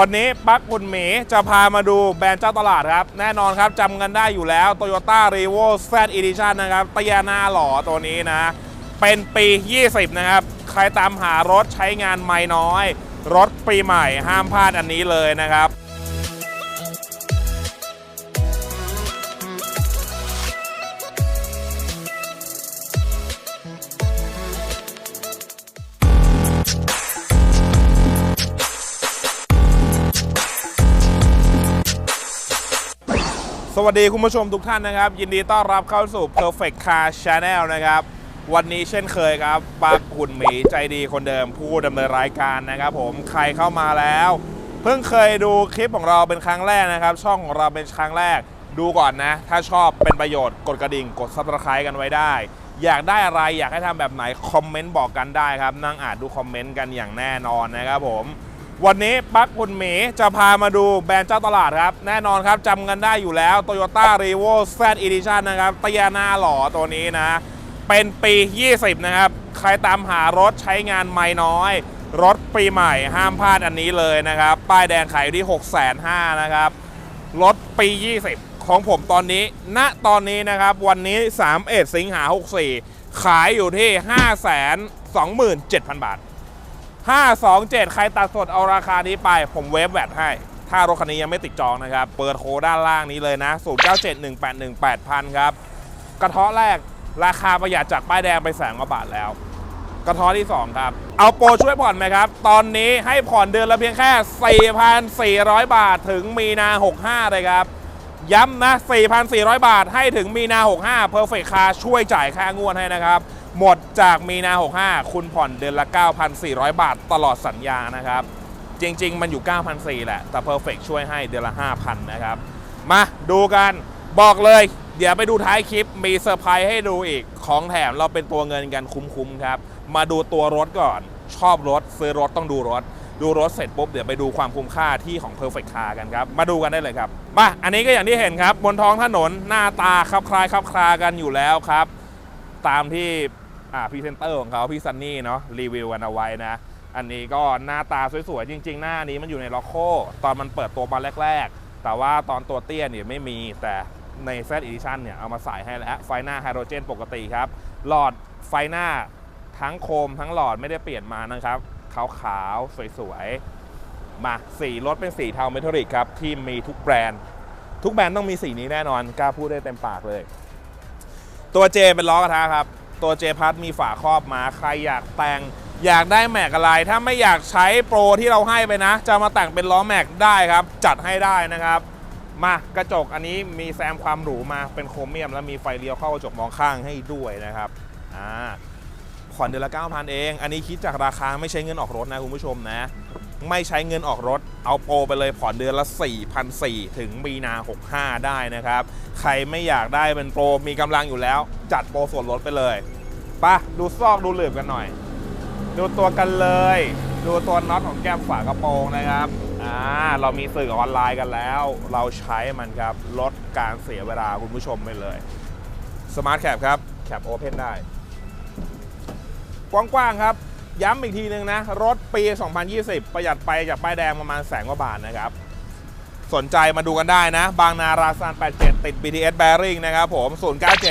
วันนี้ปักคุณหมีจะพามาดูแบรนด์เจ้าตลาดครับ แน่นอนครับจำกันได้อยู่แล้ว Toyota r e v o Z Edition นะครับเตียหน้าหล่อตัวนี้นะ เป็นปี 20 นะครับ ใครตามหารถใช้งานไม่น้อย รถปีใหม่ห้ามพลาดอันนี้เลยนะครับ สวัสดีคุณผู้ชมทุกท่านนะครับ ยินดีต้อนรับเข้าสู่ Perfect Car Channel นะครับ วันนี้เช่นเคยครับปักหุ่นหมีใจดีคนเดิมผู้ดำเนินรายการนะครับผมใครเข้ามาแล้ว เพิ่งเคยดูคลิปของเราเป็นครั้งแรกนะครับ ช่องของเราเป็นครั้งแรก ดูก่อนนะ ถ้าชอบเป็นประโยชน์กดกระดิ่ง กด Subscribe กันไว้ได้ อยากได้อะไรอยากให้ทำแบบไหนคอมเมนต์บอกกันได้ครับ นั่งอ่านดูคอมเมนต์กันอย่างแน่นอนนะครับผม วันนี้ปักคุณหมีจะพามาดูแบรนด์เจ้าตลาดครับ แน่นอนครับจำกันได้อยู่แล้ว Toyota r e v o Z Edition นะครับเตียหน้าหล่อตัวนี้นะ เป็นปี 20 นะครับ ใครตามหารถใช้งานไม่น้อย รถปีใหม่ห้ามพลาดอันนี้เลยนะครับ ป้ายแดงขายอยู่ที่ 6 5 0 0 0นะครับ รถปี 20 ของผมตอนนี้ณตอนนี้นะครับ วันนี้ 31 สิงหา 64 ขายอยู่ที่ 527,000 บาท 527 ใครตัดสดเอาราคานี้ไป ผมเวฟแวดให้ ถ้ารถคันนี้ยังไม่ติดจองนะครับ เปิดโคด้านล่างนี้เลยนะ 0971818000 ครับ กระเทาะแรกราคาประหยัดจากป้ายแดงไปแสนกว่าบาทแล้ว กระเทาะที่ 2 ครับ เอาโปรช่วยผ่อนไหมครับ ตอนนี้ให้ผ่อนเดือนละเพียงแค่ 4,400 บาทถึงมีนา 65 เลยครับ ย้ำนะ 4,400 บาทให้ถึงมีนา 65 Perfect Car ช่วยจ่ายค่างวดให้นะครับ หมดจากมีนา 65 คุณผ่อนเดือนละ 9,400 บาทตลอดสัญญานะครับ จริง ๆ มันอยู่ 9,400 แหละ แต่ Perfect ช่วยให้เดือนละ 5,000 นะครับ มาดูกันบอกเลย เดี๋ยวไปดูท้ายคลิปมีเซอร์ไพรส์ให้ดูอีกของแถมเราเป็นตัวเงินกันคุ้มๆครับ มาดูตัวรถก่อน ชอบรถ ซื้อรถต้องดูรถ ดูรถเสร็จปุ๊บ เดี๋ยวไปดูความคุ้มค่าที่ของ Perfect Car กันครับ มาดูกันได้เลยครับมาอันนี้ก็อย่างที่เห็นครับ บนท้องถนนหน้าตาคลับคลายคลับคลากันอยู่แล้วครับตามที่ พรีเซนเตอร์ของเขาพี่ซันนี่เนาะรีวิวกันเอาไว้นะ อันนี้ก็หน้าตาสวยๆ จริง ๆ หน้านี้มันอยู่ในล็อกโค ตอนมันเปิดตัวมาแรก ๆ แต่ว่าตอนตัวเตี้ยเนี่ยไม่มีแต่ใน Z Edition เนี่ยเอามาใส่ให้แล้วไฟหน้าไฮโดรเจนปกติครับ หลอดไฟหน้าทั้งโคมทั้งหลอดไม่ได้เปลี่ยนมานะครับขาวๆ สวยๆ มาสีรถเป็นสีเทาเมทัลลิกครับ ที่มีทุกแบรนด์ ทุกแบรนด์ต้องมีสีนี้แน่นอน กล้าพูดได้เต็มปากเลย ตัวเจเป็นล้อกระทะครับ ตัวเจพัดมีฝาครอบมาใครอยากแต่งอยากได้แม็กอะไร ถ้าไม่อยากใช้โปรที่เราให้ไปนะ จะมาแต่งเป็นล้อแม็กได้ครับ จัดให้ได้นะครับ มากระจกอันนี้มีแซมความหรูมาเป็นโครเมียม แล้วมีไฟเลี้ยวเข้ากระจกมองข้างให้ด้วยนะครับอ่าผ่อนเดือนละ9,000 เอง อันนี้คิดจากราคาไม่ใช้เงินออกรถนะคุณผู้ชมนะ ไม่ใช้เงินออกรถ เอาโปรไปเลยผ่อนเดือนละ 4,400 ถึงมีนา 65 ได้นะครับ ใครไม่อยากได้เป็นโปรมีกำลังอยู่แล้ว จัดโปรส่วนลดไปเลยไปะดูซอกดูหลืบกันหน่อย ดูตัวกันเลย ดูตัวน็อตของแก้มฝากระโปรงนะครับอ่าเรามีสื่อออนไลน์กันแล้ว เราใช้มันครับ ลดการเสียเวลาคุณผู้ชมไปเลยสมาร์ทแคปครับแคปโอเพนได้ กว้างๆครับ ย้ำอีกทีนึงนะ รถปี 2020 ประหยัดไปจากป้ายแดงประมาณแสนกว่าบาทนะครับ สนใจมาดูกันได้นะ บางนาราซาน 87 ติด BTS Bearing นะครับผม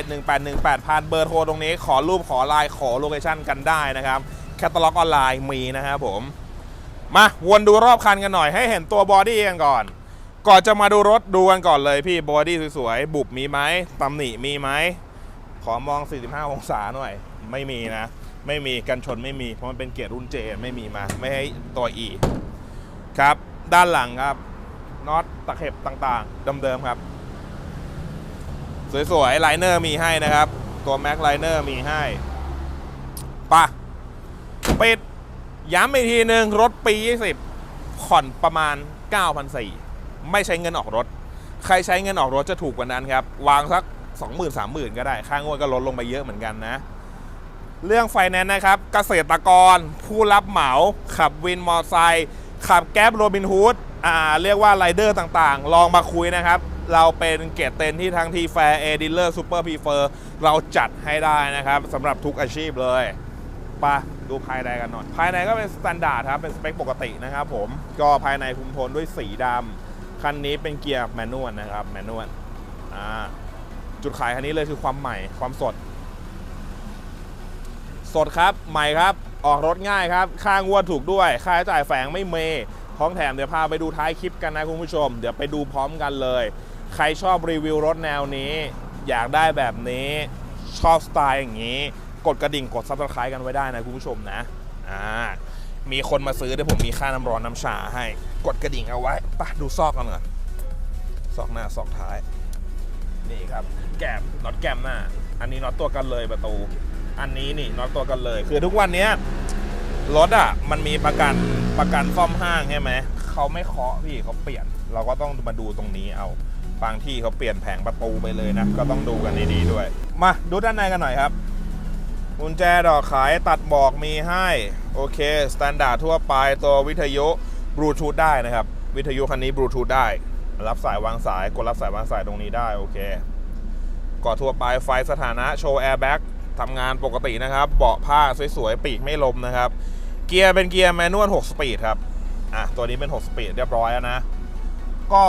0971818000 เบอร์โทรตรงนี้ขอรูปขอไลน์ขอโลเคชั่นกันได้นะครับ แคตตาล็อกออนไลน์มีนะครับผม มาวนดูรอบคันกันหน่อยให้เห็นตัวบอดี้กันก่อน ก่อนจะมาดูรถดูกันก่อนเลยพี่บอดี้สวยๆ บุบมีไหมตำหนิมีไหมขอมอง 45 องศาหน่อย ไม่มีนะ ไม่มีกันชนไม่มีเพราะมันเป็นเกียร์รุ่นเจไม่มีมา ไม่ให้ตัว E ครับ ด้านหลังครับน็อตตะเข็บต่างๆเดิมๆครับ สวยๆไลเนอร์มีให้นะครับ ตัวแม็กไลเนอร์มีให้ปะปิดย้ำอีกทีหนึ่งรถปี 20 ผ่อนประมาณ 9,400 ไม่ใช้เงินออกรถ ใครใช้เงินออกรถจะถูกกว่านั้นครับ วางสัก 20,000 30,000 ก็ได้ ค่างวดก็ลดลงไปเยอะเหมือนกันนะ เรื่องไฟแนนซ์นะครับ เกษตรกร ผู้รับเหมาขับวินมอเตอร์ไซค์ขับแก๊ปโรบินฮูดอ่าเรียกว่าไรเดอร์ต่างๆ ลองมาคุยนะครับ เราเป็นเกียรติเต็นที่ทั้งทีแฟร์เอดิลเลอร์ซูเปอร์พีเฟอร์เราจัดให้ได้นะครับสำหรับทุกอาชีพเลยไปะดูภายในกันหน่อย ภายในก็เป็นสแตนดาร์ดครับ เป็นสเปคปกตินะครับผม ก็ภายในคุมโทนด้วยสีดำคันนี้เป็นเกียร์แมนนวลนะครับ แมนนวลอ่าจุดขายคันนี้เลยคือความใหม่ความสด สดครับ ใหม่ครับ ออกรถง่ายครับ ค่างวดถูกด้วย ค่าใช้จ่ายแฝงไม่เมท้องแถมเดี๋ยวพาไปดูท้ายคลิปกันนะคุณผู้ชม เดี๋ยวไปดูพร้อมกันเลย ใครชอบรีวิวรถแนวนี้ อยากได้แบบนี้ ชอบสไตล์อย่างนี้ กดกระดิ่งกดซับสไครต์กันไว้ได้นะคุณผู้ชมนะอ่ามีคนมาซื้อเดี๋ยวผมมีค่าน้ำร้อนน้ำชาให้ กดกระดิ่งเอาไว้ปะดูซอกกันก่อนซอกหน้าซอกท้าย นี่ครับ แกมน็อตแกมหน้า อันนี้น็อตตัวกันเลยประตู อันนี้นี่น็อตตัวกันเลย คือทุกวันเนี้ยรถอะมันมีประกันประกันซ่อมห้างใช่ไหมเขาไม่เคาะพี่เขาเปลี่ยน เราก็ต้องมาดูตรงนี้เอาบางที่เขาเปลี่ยนแผงประตูไปเลยนะ ก็ต้องดูกันดีๆด้วย มาดูด้านในกันหน่อยครับกุญแจดอกขายตัดบอกมีให้โอเคสแตนดาร์ดทั่วไปตัววิทยุบลูทูธได้นะครับ วิทยุคันนี้บลูทูธได้ รับสายวางสาย กดรับสายวางสายตรงนี้ได้โอเคก่อทั่วไปไฟสถานะโชว์แอร์แบ็ก ทำงานปกตินะครับเบาะผ้าสวยๆปีกไม่ลมนะครับ เกียร์เป็นเกียร์แมนนวล6สปีดครับอะตัวนี้เป็น 6 สปีดเรียบร้อยแล้วนะ ก็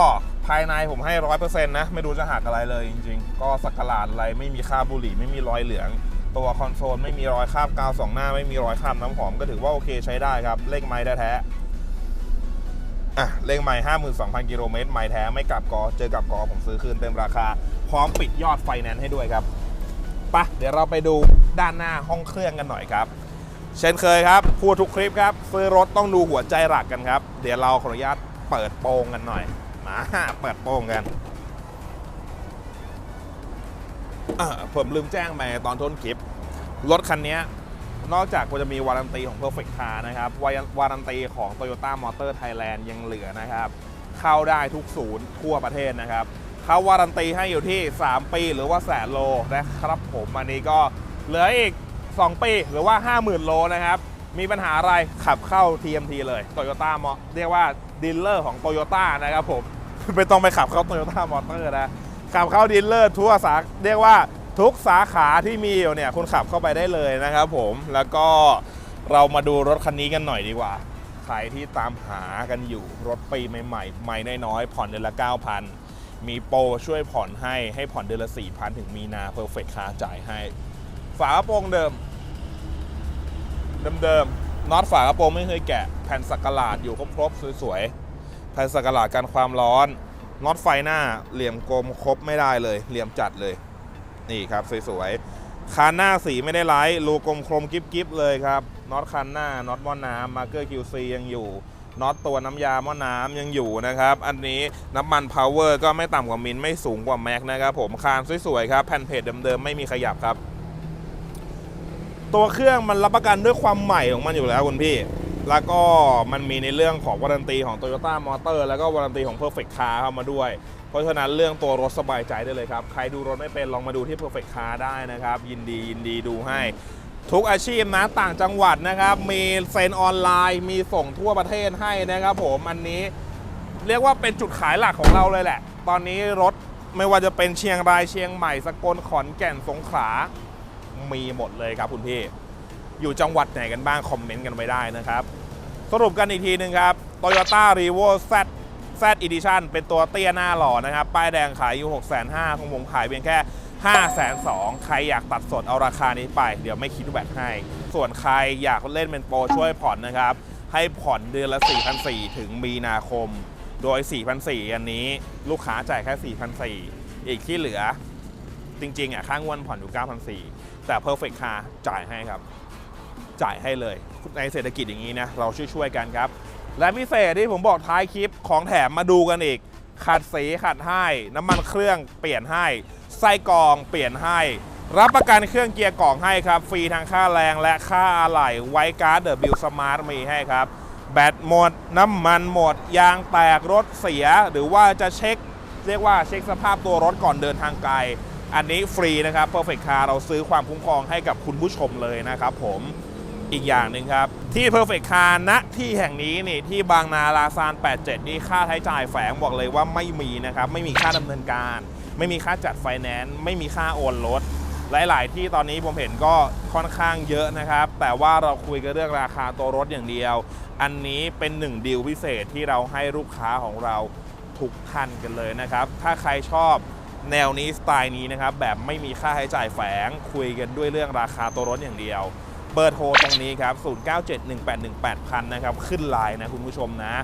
ภายในผมให้ร้อยเปอร์เซ็นต์นะ ไม่ดูจะหักอะไรเลยจริงๆ ก็สักกลาดอะไรไม่มีคราบบุหรี่ไม่มีรอยเหลือง ตัวคอนโซลไม่มีรอยคราบกาวสองหน้า ไม่มีรอยคราบน้ำหอมก็ถือว่าโอเคใช้ได้ครับเลขไม้แท้ๆอะเลขไม้ห้าหมื่นสองพันกิโลเมตรไม้แท้ไม่กลับกอเจอกับกอผมซื้อคืนเต็มราคา พร้อมปิดยอดไฟแนนซ์ให้ด้วยครับ ปะเดี๋ยวเราไปดูด้านหน้าห้องเครื่องกันหน่อยครับ เช่นเคยครับพูดทุกคลิปครับ ซื้อรถต้องดูหัวใจหลักกันครับ เดี๋ยวเราขออนุญาตเปิดโปงกันหน่อยมาเปิดโปงกันผมลืมแจ้งไปตอนต้นคลิป รถคันนี้นอกจากจะมีวารันตีของ Perfect Car นะครับ วาวารันตีของ Toyota Motor Thailand ยังเหลือนะครับ เข้าได้ทุกศูนย์ทั่วประเทศนะครับ เขาวารันตีให้อยู่ที่ 3 ปีหรือว่าแสนโลนะครับผมอันนี้ก็เหลืออีก 2 ปีหรือว่า 50,000 โลนะครับ มีปัญหาอะไรขับเข้า TMT เลย Toyota มอเรียกว่าดีลเลอร์ของ Toyota นะครับผมไม่ต้องไปขับเข้า Toyota Motor นะขับเข้าดีลเลอร์ทั่วสาเรียกว่าทุกสาขาที่มีอยู่เนี่ยคุณขับเข้าไปได้เลยนะครับผมแล้วก็เรามาดูรถคันนี้กันหน่อยดีกว่าใครที่ตามหากันอยู่รถปีใหม่ๆใหม่น้อยๆผ่อนเดือนละ 9,000 มีโปรช่วยผ่อนให้ให้ผ่อนเดือนละ4,000 ถึงมีนาเพอร์เฟ t คาจ่ายให้ ฝากระโปรงเดิม เดิมๆน็อตฝากระโปรงไม่เคยแกะ แผ่นสักหลาดอยู่ครบๆสวยๆแผ่นสักหลาดกันความร้อนน็อตไฟหน้าเหลี่ยมกลมครบไม่ได้เลย เหลี่ยมจัดเลย นี่ครับสวยๆคานหน้าสีไม่ได้ไล้รูกลมคมกิ๊บๆเลยครับน็อตคันหน้าน็อตหม้อน้ำมาร์เกอร์คิวซียังอยู่ น็อตตัวน้ำยาหม้อน้ำยังอยู่นะครับ อันนี้น้ำมันพาวเวอร์ก็ไม่ต่ำกว่ามินไม่สูงกว่าแม็กนะครับผมคานสวยๆครับแผ่นเพจเดิมๆไม่มีขยับครับ ตัวเครื่องมันรับประกันด้วยความใหม่ของมันอยู่แล้วคุณพี่ แล้วก็มันมีในเรื่องของวารันตีของ Toyota Motor แล้วก็วารันตีของ Perfect Car เข้ามาด้วยเพราะฉะนั้นเรื่องตัวรถสบายใจได้เลยครับ ใครดูรถไม่เป็นลองมาดูที่ Perfect Car ได้นะครับ ยินดียินดีดูให้ ทุกอาชีพนะต่างจังหวัดนะครับ มีเซ็นออนไลน์ มีส่งทั่วประเทศให้นะครับผมอันนี้เรียกว่าเป็นจุดขายหลักของเราเลยแหละ ตอนนี้รถไม่ว่าจะเป็นเชียงรายเชียงใหม่สกลขอนแก่นสงขลา มีหมดเลยครับคุณพี่ อยู่จังหวัดไหนกันบ้างคอมเมนต์กันไว้ได้นะครับ สรุปกันอีกทีหนึ่งครับ Toyota r e v o Z Z Edition เป็นตัวเตี้ยหน้าหล่อนะครับ ป้ายแดงขายอยู่ 6 5 0 0 0ของผมขายเพียงแค่ 5 2 0 0 0ใครอยากตัดสดเอาราคานี้ไป เดี๋ยวไม่คิดแบตให้ ส่วนใครอยากเล่นเป็นโปรช่วยผ่อนนะครับ ให้ผ่อนเดือนละ4,400ถึงมีนาคม โดย4,400อันนี้ลูกค้าจ่ายแค่4,400อีกที่เหลือ จริงๆอะค่างวดผ่อนอยู่9,400แต่ Perfect Car จ่ายให้ครับ จ่ายให้เลย ในเศรษฐกิจอย่างนี้นะเราช่วยๆกันครับ และพิเศษที่ผมบอกท้ายคลิปของแถมมาดูกันอีกขัดสีขัดให้น้ำมันเครื่องเปลี่ยนให้ ไส้กรองเปลี่ยนให้ รับประกันเครื่องเกียร์กล่องให้ครับ ฟรีทั้งค่าแรงและค่าอะไหล่ไวการ์ดเดอะบิลสมาร์ทมีให้ครับ แบตหมด น้ำมันหมด ยางแตกรถเสีย หรือว่าจะเช็ค เรียกว่าเช็คสภาพตัวรถก่อนเดินทางไกล อันนี้ฟรีนะครับ Perfect Car เราซื้อความคุ้มครองให้กับคุณผู้ชมเลยนะครับผมอีกอย่างหนึ่งครับ ที่ Perfect Car ณที่แห่งนี้นี่ที่บางนาลาซาน 87 นี่ค่าใช้จ่ายแฝงบอกเลยว่าไม่มีนะครับ ไม่มีค่าดำเนินการ ไม่มีค่าจัดไฟแนนซ์ไม่มีค่าโอนรถหลาย ๆ ที่ตอนนี้ผมเห็นก็ค่อนข้างเยอะนะครับ แต่ว่าเราคุยกันเรื่องราคาตัวรถอย่างเดียว อันนี้เป็นหนึ่งดีลพิเศษที่เราให้ลูกค้าของเราทุกท่านกันเลยนะครับ ถ้าใครชอบแนวนี้สไตล์นี้นะครับ แบบไม่มีค่าใช้จ่ายแฝง คุยกันด้วยเรื่องราคาตัวรถอย่างเดียว เบอร์โทรตรงนี้ครับ 0971818000 นะครับ ขึ้นไลน์นะคุณผู้ชมนะ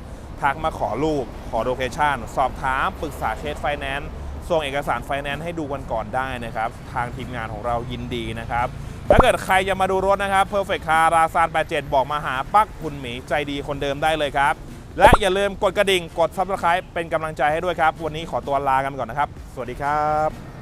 ทักมาขอรูป ขอโลเคชั่น สอบถาม ปรึกษาเคสไฟแนนซ์ ส่งเอกสารไฟแนนซ์ให้ดูกันก่อนได้นะครับ ทางทีมงานของเรายินดีนะครับ ถ้าเกิดใครจะมาดูรถนะครับ Perfect Car ราซาน87 บอกมาหาปักคุณหมีใจดีคนเดิมได้เลยครับ และอย่าลืมกดกระดิ่ง กด Subscribe เป็นกำลังใจให้ด้วยครับ วันนี้ขอตัวลากันก่อนนะครับ สวัสดีครับ